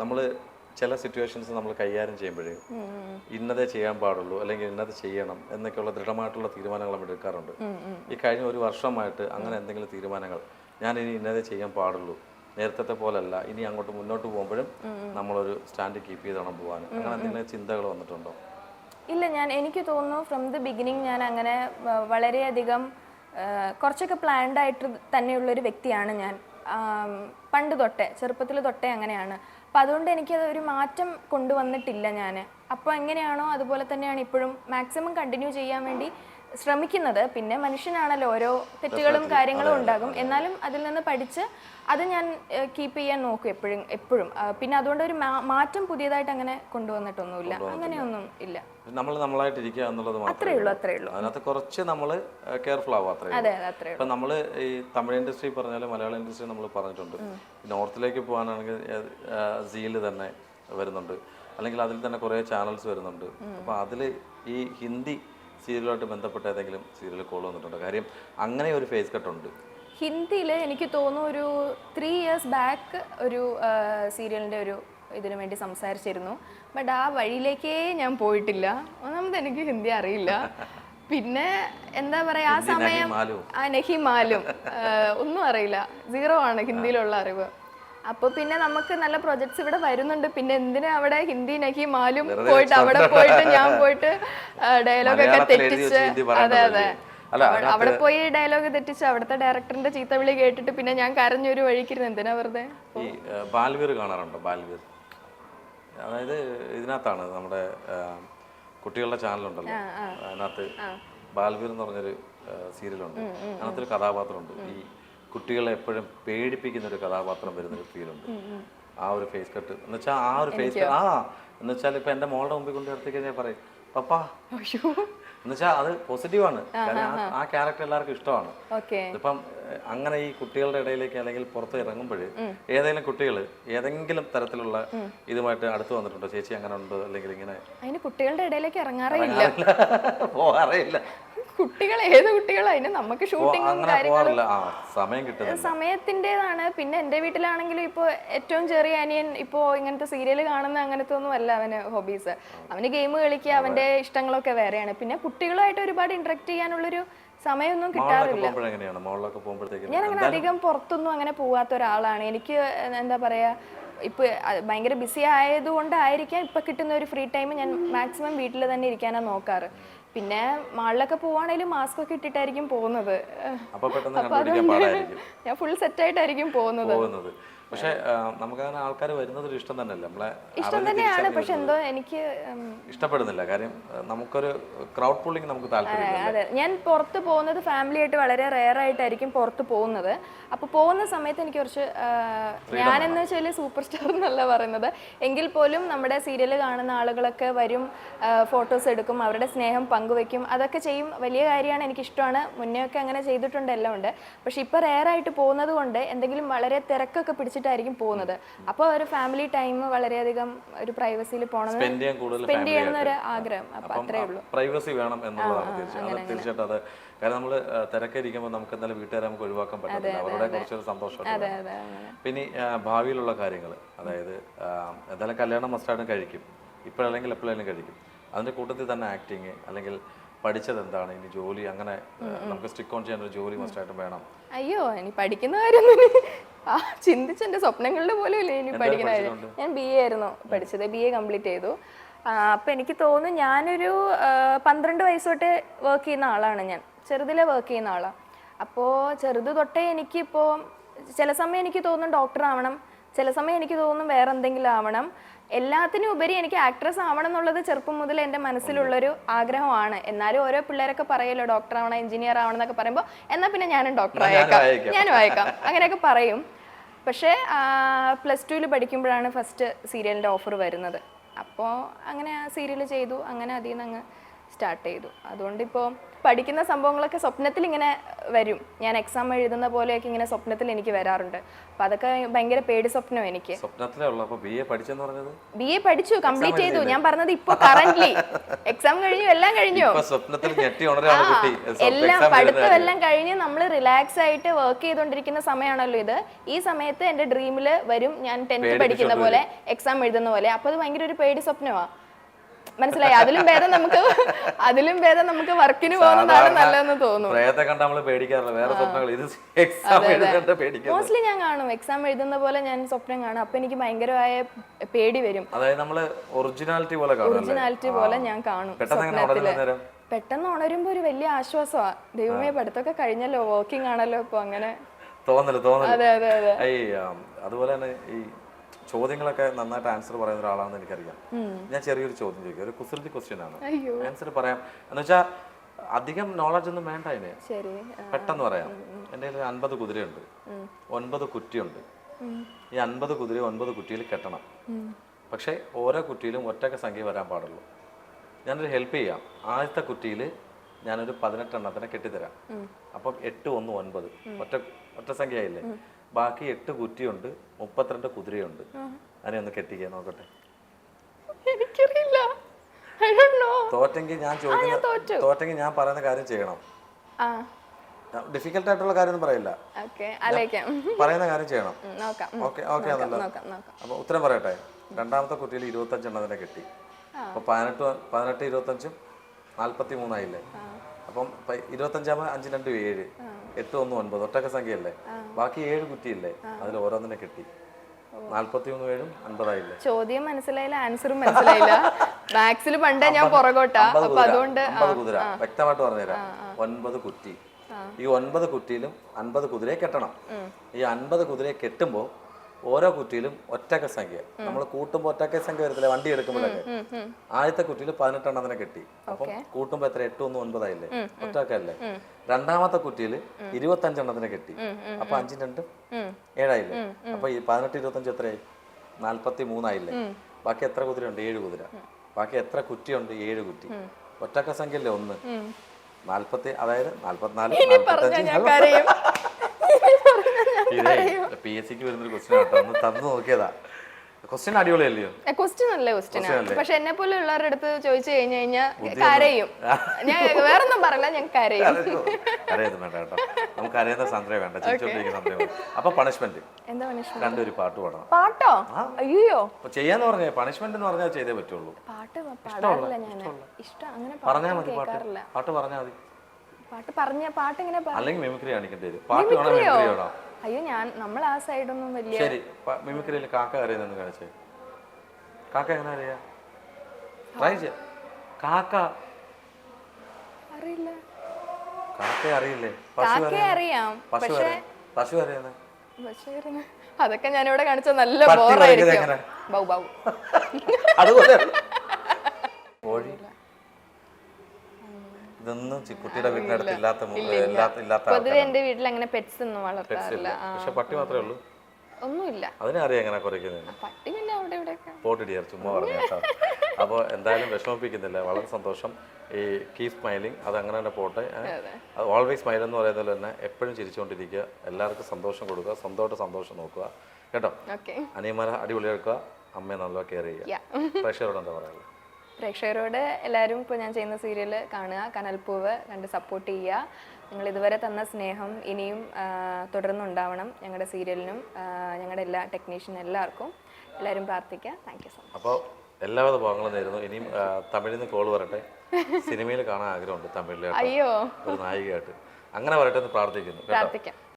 നമ്മൾ ചില സിറ്റുവേഷൻസ് നമ്മൾ കൈകാര്യം ചെയ്യുമ്പോഴേ ഇന്നതേ ചെയ്യാൻ പാടുള്ളൂ അല്ലെങ്കിൽ ഇന്നത് ചെയ്യണം എന്നൊക്കെയുള്ള ദൃഢമായിട്ടുള്ള തീരുമാനങ്ങൾ നമ്മൾ എടുക്കാറുണ്ട്. ഈ കഴിഞ്ഞ ഒരു വർഷമായിട്ട് അങ്ങനെ എന്തെങ്കിലും തീരുമാനങ്ങൾ ഞാൻ ഇനി ഇന്നതേ ചെയ്യാൻ പാടുള്ളൂ നേരത്തെ പോലല്ല ഇനി അങ്ങോട്ട് മുന്നോട്ട് പോകുമ്പോഴും നമ്മളൊരു സ്റ്റാൻഡ് കീപ്പ് ചെയ്തോണം പോകാൻ. അങ്ങനെ എന്തെങ്കിലും ചിന്തകൾ വന്നിട്ടുണ്ടോ? ഇല്ല ഞാൻ എനിക്ക് തോന്നുന്നു ഫ്രം ദി ബിഗിനിങ് ഞാൻ അങ്ങനെ വളരെയധികം കുറച്ചൊക്കെ പ്ലാൻഡ് ആയിട്ട് തന്നെയുള്ളൊരു വ്യക്തിയാണ് ഞാൻ. പണ്ട് തൊട്ടേ ചെറുപ്പത്തിൽ തൊട്ടേ അങ്ങനെയാണ്. അപ്പം അതുകൊണ്ട് എനിക്കത് ഒരു മാറ്റം കൊണ്ടുവന്നിട്ടില്ല ഞാൻ അപ്പോൾ എങ്ങനെയാണോ അതുപോലെ തന്നെയാണ് ഇപ്പോഴും മാക്സിമം കണ്ടിന്യൂ ചെയ്യാൻ വേണ്ടി ശ്രമിക്കുന്നത്. പിന്നെ മനുഷ്യനാണല്ലോ ഓരോ തെറ്റുകളും കാര്യങ്ങളും ഉണ്ടാകും. എന്നാലും അതിൽ നിന്ന് പഠിച്ച് അത് ഞാൻ കീപ്പ് ചെയ്യാൻ നോക്കും എപ്പോഴും എപ്പോഴും. പിന്നെ അതുകൊണ്ട് ഒരു മാറ്റം പുതിയതായിട്ട് അങ്ങനെ കൊണ്ടുവന്നിട്ടൊന്നുമില്ല. അങ്ങനെയൊന്നും ഇല്ല. നമ്മൾ നമ്മളായിട്ട് ഇരിക്കുക എന്നുള്ളത് അത്രേ ഉള്ളൂ അത്രേ ഉള്ളൂ. അതിനകത്ത് കുറച്ച് നമ്മൾ കെയർഫുൾ ആവും അത്രേ അതെ അതെ അത്രേ ഇപ്പം നമ്മൾ ഈ തമിഴ് ഇൻഡസ്ട്രി പറഞ്ഞാലും മലയാള ഇൻഡസ്ട്രി നമ്മൾ പറഞ്ഞിട്ടുണ്ട്. നോർത്തിലേക്ക് പോകാനാണെങ്കിൽ സീൽ തന്നെ വരുന്നുണ്ട്. അല്ലെങ്കിൽ അതിൽ തന്നെ കുറേ ചാനൽസ് വരുന്നുണ്ട്. അപ്പോൾ അതിൽ ഈ ഹിന്ദി സീരിയലുമായിട്ട് ബന്ധപ്പെട്ട ഏതെങ്കിലും സീരിയൽ കോൾ വന്നിട്ടുണ്ടോ? കാര്യം അങ്ങനെ ഒരു ഫേസ് കട്ട് ഉണ്ട് ഹിന്ദിയിൽ എനിക്ക് തോന്നുന്നു ഒരു ത്രീ ഇയേഴ്സ് ബാക്ക് ഒരു സീരിയലിന്റെ ഒരു ഇതിനു വേണ്ടി സംസാരിച്ചിരുന്നു. ബട്ട് ആ വഴിയിലേക്കേ ഞാൻ പോയിട്ടില്ല. ഒന്നാമത് എനിക്ക് ഹിന്ദി അറിയില്ല. പിന്നെ എന്താ പറയാ ആ സമയം നഹിമാലും. ആ നഹിമാലും ഒന്നും അറിയില്ല. സീറോ ആണ് ഹിന്ദിയിലുള്ള അറിവ്. അപ്പൊ പിന്നെ നമുക്ക് നല്ല പ്രൊജക്ട്സ് ഇവിടെ വരുന്നുണ്ട്. പിന്നെ എന്തിനാ അവിടെ ഹിന്ദി നഹി മാലും പോയിട്ട് അവിടെ പോയിട്ട് ഞാൻ പോയിട്ട് ഡയലോഗ് ഒക്കെ തെറ്റിച്ച് അതെ അതെ? അവിടെ പോയി ഡയലോഗ് തെറ്റിച്ച് അവിടുത്തെ ഡയറക്ടറിന്റെ ചീത്ത വിളി കേട്ടിട്ട് പിന്നെ ഞാൻ കരഞ്ഞൊരു വഴിക്കിരുന്നു. എന്തിനാ വെറുതെ? ഈ ബാൽവീർ കാണാറുണ്ടോ? ബാൽവീർ? അതായത് ഇതിനകത്താണ് നമ്മുടെ കുട്ടികളുടെ ചാനലുണ്ടല്ലോ. അതിനകത്ത് ബാൽവീർ എന്ന് പറഞ്ഞൊരു സീരിയലുണ്ട്. അതിനകത്തൊരു കഥാപാത്രമുണ്ട്. ഈ കുട്ടികളെ എപ്പോഴും പേടിപ്പിക്കുന്ന ഒരു കഥാപാത്രം വരുന്നൊരു ഫീലുണ്ട് ആ ഒരു ഫേസ് കട്ട് എന്ന് വെച്ചാൽ ആ ഒരു ഫേസ് കട്ട് ആ എന്ന് വെച്ചാൽ ഇപ്പൊ എന്റെ മോളുടെ മുമ്പിൽ കൊണ്ട് നിർത്തി കഴിഞ്ഞാൽ പറയും പപ്പാ. എന്ന് വെച്ചാൽ അത് പോസിറ്റീവാണ് കാരണം ആ- ക്യാരക്ടർ എല്ലാവർക്കും ഇഷ്ടമാണ്. ഇപ്പം അങ്ങനെ ഈ കുട്ടികളുടെ ഇടയിലേക്ക് അല്ലെങ്കിൽ പുറത്ത് ഇറങ്ങുമ്പോൾ ഏതെങ്കിലും കുട്ടികൾ ഏതെങ്കിലും തരത്തിലുള്ള ഇതുമായിട്ട് അടുത്ത് വന്നിട്ടുണ്ടോ? ചേച്ചി അങ്ങനെ ഉണ്ടോ? അല്ലെങ്കിൽ ഇങ്ങനെ അതിന് കുട്ടികളുടെ ഇടയിലേക്ക് ഇറങ്ങാറേ ഇല്ല. പോകാറില്ല കുട്ടികൾ ഏത് കുട്ടികളോ? അതിന് നമുക്ക് ഷൂട്ടിങ്ങും കാര്യങ്ങളും സമയത്തിന്റെതാണ്. പിന്നെ എന്റെ വീട്ടിലാണെങ്കിലും ഇപ്പോൾ ഏറ്റവും ചെറിയ അനിയൻ ഇപ്പോൾ ഇങ്ങനത്തെ സീരിയൽ കാണുന്ന അങ്ങനത്തെ ഒന്നും അല്ല അവന് ഹോബീസ് അവന് ഗെയിം കളിക്കുക അവന്റെ ഇഷ്ടങ്ങളൊക്കെ വേറെയാണ്. പിന്നെ കുട്ടികളുമായിട്ട് ഒരുപാട് ഇന്ററാക്ട് ചെയ്യാനുള്ളൊരു സമയമൊന്നും കിട്ടാറില്ല. ഞാൻ അങ്ങനെ അധികം പുറത്തൊന്നും അങ്ങനെ പോവാത്ത ഒരാളാണ്. എനിക്ക് എന്താ പറയാ ഇപ്പൊ ഭയങ്കര ബിസി ആയതുകൊണ്ടായിരിക്കാം ഇപ്പൊ കിട്ടുന്ന ഒരു ഫ്രീ ടൈം ഞാൻ മാക്സിമം വീട്ടിൽ തന്നെ ഇരിക്കാനാണ് നോക്കാറ്. പിന്നെ മാളിലൊക്കെ പോവാണേലും മാസ്ക് ഒക്കെ ഇട്ടിട്ടായിരിക്കും പോകുന്നത്. അപ്പൊ അതുകൊണ്ട് ഞാൻ ഫുൾ സെറ്റ് ആയിട്ടായിരിക്കും പോകുന്നത്. പോകുന്നത് നമുക്ക് അങ്ങനെ ആൾക്കാർ വരുന്നത് ഒരു ഇഷ്ടം തന്നെയല്ല? നമ്മളെ ഇഷ്ടം തന്നെയാണ് പക്ഷെ എന്തോ എനിക്ക് ഇഷ്ടപ്പെടുന്നില്ല. കാര്യം നമുക്കൊരു ക്രൗഡ് പുള്ളിങ് നമുക്ക് താല്പര്യം അതെ ഞാൻ പുറത്ത് പോകുന്നത് ഫാമിലി ആയിട്ട് വളരെ റെയർ ആയിട്ടായിരിക്കും പുറത്ത് പോകുന്നത്. അപ്പോൾ പോകുന്ന സമയത്ത് എനിക്ക് കുറച്ച് ഞാനെന്ന് വെച്ചാൽ സൂപ്പർ സ്റ്റാർ എന്നല്ല പറയുന്നത്. എങ്കിൽ പോലും നമ്മുടെ സീരിയൽ കാണുന്ന ആളുകളൊക്കെ വരും ഫോട്ടോസ് എടുക്കും അവരുടെ സ്നേഹം പങ്കുവെക്കും. അതൊക്കെ ചെയ്യും. വലിയ കാര്യമാണ് എനിക്കിഷ്ടമാണ്. മുന്നേ ഒക്കെ അങ്ങനെ ചെയ്തിട്ടുണ്ട് എല്ലാം ഉണ്ട്. പക്ഷെ ഇപ്പോൾ റെയർ ആയിട്ട് പോകുന്നത് കൊണ്ട് എന്തെങ്കിലും വളരെ തിരക്കൊക്കെ പിടിച്ചിട്ടായിരിക്കും പോകുന്നത്. അപ്പോൾ ഒരു ഫാമിലി ടൈം വളരെയധികം ഒരു പ്രൈവസിയിൽ പോകണം സ്പെൻഡ് ചെയ്യണം എന്നൊരു ആഗ്രഹം. അപ്പൊ അത്രേ ഉള്ളൂ. പ്രൈവസി വേണം എന്നുള്ളതാണ് തീർച്ചയായിട്ടും അത് കാരണം നമ്മൾ തിരക്കിരിക്കുമ്പോൾ നമുക്ക് എന്തായാലും വീട്ടുകാരെ നമുക്ക് ഒഴിവാക്കാൻ പറ്റില്ല അവരുടെ കുറച്ചൊരു സന്തോഷം പിന്നെ ഭാവിയിലുള്ള കാര്യങ്ങൾ അതായത് എന്തായാലും കല്യാണം മസ്റ്റായിട്ടും കഴിക്കും. ഇപ്പോഴല്ലെങ്കിൽ എപ്പോഴായാലും കഴിക്കും. അതിന്റെ കൂട്ടത്തിൽ തന്നെ ആക്ടിങ് അല്ലെങ്കിൽ പഠിച്ചത് എന്താണ് ഇനി ജോലി അങ്ങനെ നമുക്ക് സ്റ്റിക്ക് ഓൺ ചെയ്യാൻ ഒരു ജോലി മസ്റ്റായിട്ടും വേണം. അയ്യോ ഇനി പഠിക്കുന്ന കാര്യം ആ എന്റെ എന്റെ സ്വപ്നങ്ങളുടെ പോലും ഇല്ല ഇനി പഠിക്കുന്ന കാര്യം? ഞാൻ ബി എ ആയിരുന്നു പഠിച്ചത് ബി എ കംപ്ലീറ്റ് ചെയ്തു. അപ്പം എനിക്ക് തോന്നുന്നു ഞാനൊരു പന്ത്രണ്ട് വയസ്സ് തൊട്ട് വർക്ക് ചെയ്യുന്ന ആളാണ് ഞാൻ. ചെറുതിലെ വർക്ക് ചെയ്യുന്ന ആളാണ് അപ്പോൾ ചെറുത് തൊട്ടേ എനിക്കിപ്പോൾ ചില സമയം എനിക്ക് തോന്നും ഡോക്ടർ ആവണം ചില സമയം എനിക്ക് തോന്നും വേറെ എന്തെങ്കിലും ആവണം. എല്ലാത്തിനും ഉപരി എനിക്ക് ആക്ട്രസ് ആവണം എന്നുള്ളത് ചെറുപ്പം മുതൽ എന്റെ മനസ്സിലുള്ളൊരു ആഗ്രഹമാണ്. എന്നാലും ഓരോ പിള്ളേരൊക്കെ പറയല്ലോ ഡോക്ടർ ആവണം എഞ്ചിനീയർ ആവണം എന്നൊക്കെ പറയുമ്പോൾ എന്നാൽ പിന്നെ ഞാനും ഡോക്ടർ ആയേക്കാം. ആയേക്കാം. ഞാനും അയക്കാം അങ്ങനെയൊക്കെ പറയും. പക്ഷേ പ്ലസ് ടുവിൽ പഠിക്കുമ്പോഴാണ് ഫസ്റ്റ് സീരിയലിന്റെ ഓഫർ വരുന്നത്. അപ്പോൾ അങ്ങനെ ആ സീരിയൽ ചെയ്തു. അങ്ങനെ അതിൽ നിന്ന് അങ്ങ് സ്റ്റാർട്ട് ചെയ്തു. അതുകൊണ്ട് ഇപ്പോൾ പഠിക്കുന്ന സംഭവങ്ങളൊക്കെ സ്വപ്നത്തിൽ ഇങ്ങനെ വരും. ഞാൻ എക്സാം എഴുതുന്ന പോലെയൊക്കെ ഇങ്ങനെ സ്വപ്നത്തിൽ എനിക്ക് വരാറുണ്ട്. അപ്പൊ അതൊക്കെ ഭയങ്കര പേടി സ്വപ്നം എനിക്ക്. ബി എ പഠിച്ചു കംപ്ലീറ്റ് ചെയ്തു. ഞാൻ പറഞ്ഞത് ഇപ്പൊ കറന്റ് എക്സാം കഴിഞ്ഞു എല്ലാം കഴിഞ്ഞു. എല്ലാം പഠിത്തം എല്ലാം കഴിഞ്ഞ് നമ്മൾ റിലാക്സ് ആയിട്ട് വർക്ക് ചെയ്തുകൊണ്ടിരിക്കുന്ന സമയമാണല്ലോ ഇത്. ഈ സമയത്ത് എന്റെ ഡ്രീമിൽ വരും. ഞാൻ ടെൻത്ത് പഠിക്കുന്ന പോലെ എക്സാം എഴുതുന്ന പോലെ. അപ്പൊ അത് ഭയങ്കര ഒരു പേടി സ്വപ്നമാ. മനസ്സിലായി. അതിലും ഭേദം നമുക്ക് അതിലും ഭേദം നമുക്ക് വർക്കിന് പോകുന്നതാണ് നല്ലതെന്ന് തോന്നുന്നു. പ്രേതത്തെ കണ്ട നമ്മൾ പേടിക്കാറില്ല. വേറെ സ്വപ്നങ്ങൾ ഇത് എക്സാം എഴുതേണ്ട മോസ്റ്റ്ലി ഞാൻ കാണും. എക്സാം എഴുതുന്ന പോലെ ഞാൻ സ്വപ്നം കാണും. അപ്പൊ എനിക്ക് ഭയങ്കരമായ പേടി വരും. അതായത് നമ്മൾ ഒറിജിനാലിറ്റി പോലെ കാണും ഒറിജിനാലിറ്റി പോലെ ഞാൻ കാണും പെട്ടെന്ന് ഉണരുമ്പോ ഒരു വലിയ ആശ്വാസമാ ദൈവമേ പഠിത്തമൊക്കെ കഴിഞ്ഞല്ലോ വർക്കിംഗ് ആണല്ലോ ഇപ്പൊ അങ്ങനെ. തോന്നൽ തോന്നൽ. അതെ അതെ അതെ. അതുപോലെ തന്നെ ഈ ചോദ്യങ്ങളൊക്കെ നന്നായിട്ട് ആൻസർ പറയുന്ന ഒരാളാണെന്ന് എനിക്കറിയാം. ഞാൻ ചെറിയൊരു ചോദ്യം ചോദിക്കാം. ഒരു കുസൃതി ക്വസ്റ്റ്യൻ ആണ്. ആൻസർ പറയാം. എന്ന് വെച്ചാൽ അധികം നോളജ് ഒന്നും വേണ്ട അതിന്. പെട്ടെന്ന് പറയാം. എന്റെ കയ്യിൽ അൻപത് കുതിരയുണ്ട്. ഒൻപത് കുറ്റിയുണ്ട്. ഈ അൻപത് കുതിര ഒൻപത് കുറ്റിയിൽ കെട്ടണം. പക്ഷേ ഓരോ കുറ്റിയിലും ഒറ്റക്ക സംഖ്യ വരാൻ പാടുള്ളൂ. ഞാനൊരു ഹെൽപ്പ് ചെയ്യാം. ആദ്യത്തെ കുറ്റിയിൽ ഞാനൊരു പതിനെട്ടെണ്ണത്തിനെ കെട്ടിത്തരാം. അപ്പം എട്ട് ഒന്ന് ഒൻപത്. ഒറ്റ ഒറ്റ സംഖ്യ ആയില്ലേ ബാക്കി എട്ട് കുറ്റിയുണ്ട് മുപ്പത്തിരണ്ട് കുതിരയുണ്ട്. അതിനെ ഒന്ന് കെട്ടിക്കാൻ നോക്കട്ടെ. എനിക്കറിയില്ല. തോറ്റെങ്കിൽ ഞാൻ. ചോദിക്കുന്ന തോറ്റെങ്കിൽ ഞാൻ പറയുന്ന കാര്യം ചെയ്യണം. ആ. ഡിഫിക്കൽട്ട് ആയിട്ടുള്ള കാര്യമൊന്നും പറയില്ല. പറയുന്ന കാര്യം ചെയ്യണം. ഓക്കെ ഓക്കെ ആണല്ലോ അപ്പൊ ഉത്തരം പറയട്ടെ. രണ്ടാമത്തെ കുട്ടിയിൽ ഇരുപത്തഞ്ച് എണ്ണത്തിനെ കിട്ടി. അപ്പൊ പതിനെട്ട് പതിനെട്ട് ഇരുപത്തഞ്ചും നാല്പത്തി മൂന്നായില്ലേ അപ്പം ഇരുപത്തഞ്ചാമത് അഞ്ച് രണ്ട് ഏഴ്. എട്ട് ഒന്ന് ഒൻപത് ഒറ്റക്ക സംഖ്യയല്ലേ? ബാക്കി ഏഴ് കുറ്റിയില്ലേ? അതിൽ ഓരോന്നിനെ കിട്ടി. അൻപതായില്ലേ? ചോദ്യം മനസ്സിലായില്ല ആൻസറും മനസ്സിലായില്ല. മാത്സിൽ പണ്ടേ ഞാൻ പുറകോട്ടാ. അപ്പൊ അതുകൊണ്ട് കുതിര. വ്യക്തമായിട്ട് പറഞ്ഞുതരാം. ഒൻപത് കുറ്റി. ഈ ഒൻപത് കുറ്റിയിലും അൻപത് കുതിരയെ കെട്ടണം. ഈ അൻപത് കുതിരയെ കെട്ടുമ്പോൾ ഓരോ കുറ്റിയിലും ഒറ്റക്ക സംഖ്യ. നമ്മൾ കൂട്ടുമ്പോൾ ഒറ്റക്ക സംഖ്യ വരത്തില്ല വണ്ടി എടുക്കുമ്പോഴൊക്കെ ആദ്യത്തെ കുറ്റിയിൽ പതിനെട്ടെണ്ണത്തിനെ കിട്ടി. അപ്പം കൂട്ടുമ്പോൾ എത്ര? എട്ട് ഒന്ന് ഒൻപതായില്ലേ? ഒറ്റക്കല്ലേ? രണ്ടാമത്തെ കുറ്റിയിൽ ഇരുപത്തഞ്ചെണ്ണത്തിനെ കിട്ടി. അപ്പൊ അഞ്ചും രണ്ടും ഏഴായില്ലേ? അപ്പൊ ഈ പതിനെട്ട് ഇരുപത്തഞ്ച് എത്രയായി? നാല്പത്തി മൂന്നായില്ലേ ബാക്കി എത്ര കുതിരയുണ്ട്? ഏഴ് കുതിര. ബാക്കി എത്ര കുറ്റിയുണ്ട്? ഏഴ് കുറ്റി. ഒറ്റക്ക സംഖ്യല്ലേ ഒന്ന്? നാല്പത്തി അതായത് നാല്പത്തഞ്ച്. കരയും. ഇതേ പി എസ് സിക്ക് വരുന്നൊരു ക്വസ്റ്റ്യൻ തന്നു നോക്കിയതാ. ക്വസ്റ്റ്യൻ അടിപൊളിയല്ലയോ? ക്വസ്റ്റ്യൻ നല്ല ക്വസ്റ്റ്യൻ പക്ഷെ എന്നെ പോലെ ഉള്ളവരുടെ അടുത്ത് ചോദിച്ചു കഴിഞ്ഞു കഴിഞ്ഞാൽ കരയും. ഞാൻ വേറെ ഒന്നും പറയില്ല ഞാൻ കരയും. നമുക്ക് അറിയുന്ന സന്ദ്രയ വേണ്ട. ചിരിച്ചോണ്ടിരിക്കുന്ന അപ്പൊ പണിഷ്മെന്റ് എന്താ പണിഷ്മെന്റ് രണ്ടൊരു പാട്ട് പാടണം. പാട്ടോ? അയ്യോ. ചെയ്യാന്ന് പറഞ്ഞേ പണിഷ്മെന്റ് എന്ന് പറഞ്ഞാൽ ചെയ്തേ പറ്റുള്ളൂ. പാട്ട് പാടാറില്ല ഞാൻ. ഇഷ്ടം അങ്ങനെ പറഞ്ഞാൽ മതി പാട്ട്. പാട്ട് പറഞ്ഞാൽ മതി. പാട്ട് പറഞ്ഞ പാട്ട് ഇങ്ങനെ അല്ലെങ്കിൽ മിമിക്രി കാണിക്കേണ്ടി വരും. പാട്ട് വേണം മിമിക്രി വേണം. അയ്യോ ഞാൻ നമ്മൾ ആ സൈഡൊന്നും വലിയ ശരി മിമിക്രിയിൽ കാക്ക അറിയുന്നെന്ന് കാണിച്ചേ. കാക്ക എങ്ങനെ അറിയാ? ട്രൈ ചെയ്യ കാക്ക. അറിയില്ല. കാക്ക അറിയില്ലേ? പക്ഷേ അറിയാം. പശു അറിയാം പശു അറിയുന്നത് അതൊക്കെ ഞാൻ ഇവിടെ ഞാനിവിടെ കാണിച്ച നല്ല ബോറായിരിക്കും. Bow bow. അതുപോലെ ഇതൊന്നും കുട്ടിയുടെ വീടിനടുത്ത് ഇല്ലാത്ത ഇല്ലാത്ത പൊതുവെ എന്റെ വീട്ടിൽ അങ്ങനെ പെറ്റ്സ് ഒന്നും വളർത്താറില്ല. പക്ഷെ പട്ടി മാത്രമേ ഉള്ളൂ. ഒന്നുമില്ല. അതിനെ അറിയാം എങ്ങനെ കുറയ്ക്കുന്നതിന് പട്ടി പിന്നെ അവിടെ ഇവിടെ പോട്ടിടിയാർ ചുമ്മാ പറഞ്ഞു കേട്ടോ. അപ്പോൾ എന്തായാലും വിഷമിപ്പിക്കുന്നില്ല. വളരെ സന്തോഷം. ഈ കീ സ്മൈലിംഗ് അത് അങ്ങനെ തന്നെ പോട്ടെ ഓൾവേസ് സ്മൈൽ എന്ന് പറയുന്നത് തന്നെ എപ്പോഴും ചിരിച്ചുകൊണ്ടിരിക്കുക. എല്ലാവർക്കും സന്തോഷം കൊടുക്കുക. സ്വന്തമായിട്ട് സന്തോഷം നോക്കുക. കേട്ടോ? അനിയന്മാരെ അടിപൊളിയാക്കുക അമ്മയെ നല്ല കെയർ ചെയ്യുക. പ്രേക്ഷകരോട് എന്താ പറയുക പ്രേക്ഷകരോട് എല്ലാവരും ഇപ്പോൾ ഞാൻ ചെയ്യുന്ന സീരിയൽ കാണുക കനൽപ്പൂവ് കണ്ട് സപ്പോർട്ട് ചെയ്യുക. നിങ്ങൾ ഇതുവരെ തന്ന സ്നേഹം ഇനിയും തുടർന്നുണ്ടാവണം ഞങ്ങളുടെ സീരിയലിനും ഞങ്ങളുടെ എല്ലാ ടെക്നീഷ്യൻ എല്ലാവർക്കും. എല്ലാവരും പ്രാർത്ഥിക്കുക. താങ്ക് യു സോ മച്ച് അപ്പോൾ എല്ലാവിധ ഭാഗങ്ങളും നേരുന്നു. ഇനിയും തമിഴിൽ നിന്ന് കോൾ വരട്ടെ. സിനിമയിൽ കാണാൻ ആഗ്രഹമുണ്ട് തമിഴിലെ അയ്യോ. ഒരു നായികയായിട്ട്. അങ്ങനെ വരട്ടെ എന്ന് പ്രാർത്ഥിക്കുന്നു. പ്രാർത്ഥിക്കാം.